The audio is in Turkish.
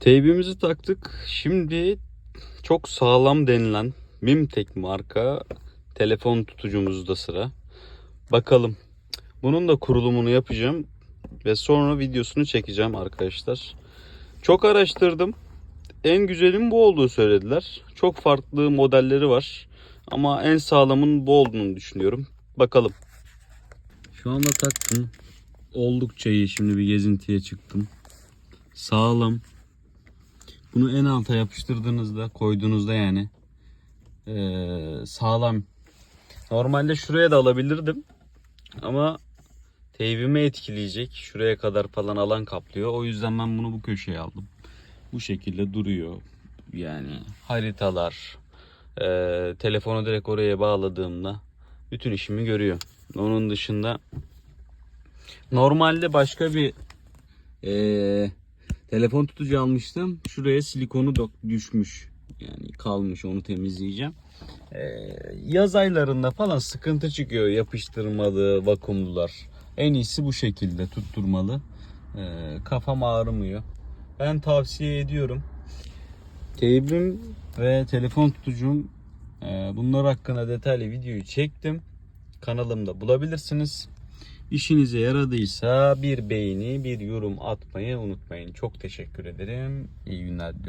Teybimizi taktık. Şimdi çok sağlam denilen Mimtek marka telefon tutucumuzda sıra. Bakalım. Bunun da kurulumunu yapacağım ve sonra videosunu çekeceğim arkadaşlar. Çok araştırdım. En güzelin bu olduğu söylediler. Çok farklı modelleri var. Ama en sağlamın bu olduğunu düşünüyorum. Bakalım. Şu anda taktım. Oldukça iyi. Şimdi bir gezintiye çıktım. Sağlam. Bunu en alta yapıştırdığınızda, koyduğunuzda yani eee, sağlam. Normalde şuraya da alabilirdim. Ama teybimi etkileyecek. Şuraya kadar falan alan kaplıyor. O yüzden ben bunu bu köşeye aldım. Bu şekilde duruyor. Yani haritalar, eee, telefonu direkt oraya bağladığımda bütün işimi görüyor. Onun dışında normalde başka bir eee, telefon tutucu almıştım. Şuraya silikonu düşmüş. Yani kalmış onu temizleyeceğim. Eee, yaz aylarında falan sıkıntı çıkıyor yapıştırmalı vakumlular. En iyisi bu şekilde tutturmalı. Eee, kafam ağrımıyor. Ben tavsiye ediyorum. Teybim ve telefon tutucum eee, bunlar hakkında detaylı videoyu çektim. Kanalımda bulabilirsiniz. İşinize yaradıysa bir beğeni, bir yorum atmayı unutmayın. Çok teşekkür ederim. İyi günler diliyorum.